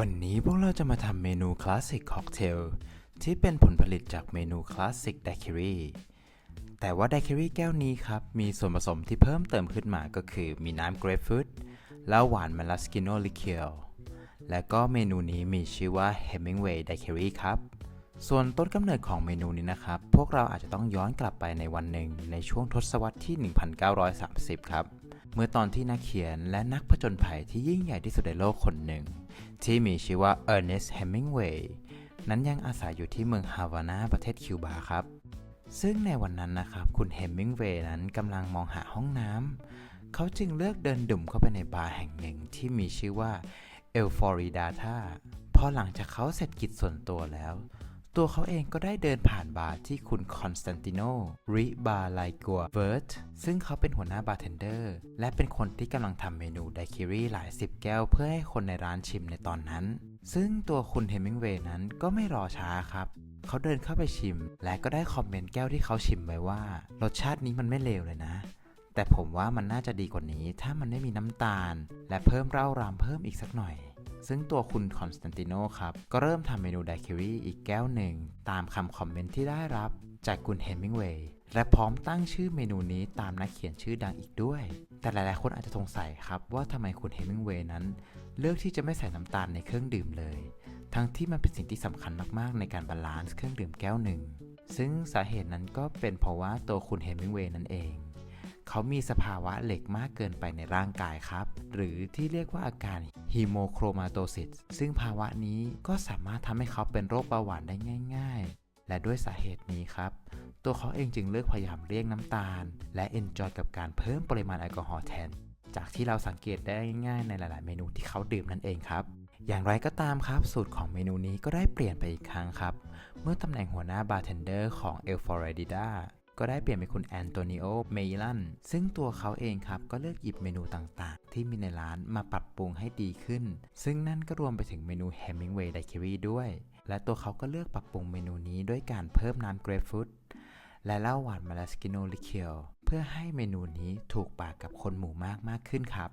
วันนี้พวกเราจะมาทำเมนูคลาสสิกค็อกเทลที่เป็นผลผลิตจากเมนูคลาสสิกไดคิรี่แต่ว่าไดคิรี่แก้วนี้ครับ มีส่วนผสมที่เพิ่มเติมขึ้นมาก็คือมีน้ำเกรปฟรุตแล้วหวานมาลาสกิโนลิเคียวและก็เมนูนี้มีชื่อว่า Hemingway Daiquiri ครับ ส่วนต้นกำเนิดของเมนูนี้นะครับ พวกเราอาจจะต้องย้อนกลับไปในวันหนึ่งในช่วงทศวรรษที่ 1930 ครับ เมื่อตอนที่นักเขียนและนักผจญภัยที่ยิ่งใหญ่ที่สุดในโลกคนหนึ่ง ที่มีชื่อว่าเออร์เนสต์ เฮมิงเวย์นั้นยังอาศัยอยู่ที่เมืองฮาวานาประเทศคิวบาครับ ซึ่งในวันนั้นนะครับคุณเฮมิงเวย์นั้นกำลังมองหาห้องน้ำเขาจึงเลือกเดินดุ่มเข้าไปในบาร์แห่งหนึ่งที่มีชื่อว่าเอลฟอริดาธาพอหลังจากเขาเสร็จกิจส่วนตัวแล้ว ตัวเขาเองก็ได้เดินผ่านบาร์ที่คุณคอนสแตนติโนริบาไลกัวเวิร์ตซึ่งเขาเป็นหัวหน้าบาร์เทนเดอร์และเป็นคนที่กำลังทำเมนูไดคิรี่หลายสิบแก้วเพื่อให้คนในร้านชิมในตอนนั้น ซึ่งตัวคุณเฮมิงเวย์นั้นก็ไม่รอช้าครับ เขาเดินเข้าไปชิม และก็ได้คอมเมนต์แก้วที่เขาชิมไว้ว่า รสชาตินี้มันไม่เลวเลยนะ แต่ผมว่ามันน่าจะดีกว่านี้ถ้ามันไม่มีน้ำตาล และเพิ่มเหล้ารามเพิ่มอีกสักหน่อย ซึ่งตัวคุณคอนสแตนติโนครับ ก็เริ่มทำเมนูไดคิรี่อีกแก้วหนึ่ง ตามคำคอมเมนต์ที่ได้รับจากคุณเฮมิงเวย์และพร้อมตั้งชื่อเมนูนี้ตามนักเขียนชื่อดังอีกด้วย แต่หลายๆ คนอาจจะสงสัยครับว่าทำไมคุณเฮมิงเวย์นั้น เลือกที่จะไม่ใส่น้ำตาลในเครื่องดื่มเลย ทั้งที่มันเป็นสิ่งที่สำคัญมากๆ ในการบาลานซ์เครื่องดื่มแก้วหนึ่ง ซึ่งสาเหตุนั้นก็เป็นเพราะว่าตัวคุณเฮมิงเวย์นั่นเอง เขามีสภาวะเหล็กมากเกินไปในร่างกายครับ หรือที่เรียกว่าอาการฮีโมโครมาโตซิสซึ่งภาวะนี้ก็สามารถทำให้เขาเป็นโรคเบาหวานได้ง่าย ๆ และด้วยสาเหตุนี้ครับ ตัวเขาเองจึงเลือกพยายามเลี่ยงน้ำตาล และเอนจอยกับการเพิ่มปริมาณแอลกอฮอล์แทน จากที่เราสังเกตได้ง่ายๆในหลาย ๆ เมนูที่เขาดื่มนั่นเองครับอย่างไรก็ตามครับ สูตรของเมนูนี้ก็ได้เปลี่ยนไปอีกครั้งครับ เมื่อตำแหน่งหัวหน้าบาร์เทนเดอร์ของเอลฟอร์ดิดา ก็ได้เปลี่ยนเป็นคุณแอนโตนิโอ เมลัน ซึ่งตัวเขาเองครับก็เลือกหยิบเมนูต่างๆ ที่มีในร้านมาปรับปรุงให้ดีขึ้น ซึ่งนั่นก็รวมไปถึงเมนูแฮมิงเวย์ไดคิวด้วย และตัวเขาก็เลือกปรับปรุงเมนูนี้ด้วยการเพิ่มน้ำเกรปฟรุตและเหล้าหวานมาลาสกิโนลิเคียวเพื่อให้เมนูนี้ถูกปากกับคนหมู่มากมากขึ้นครับ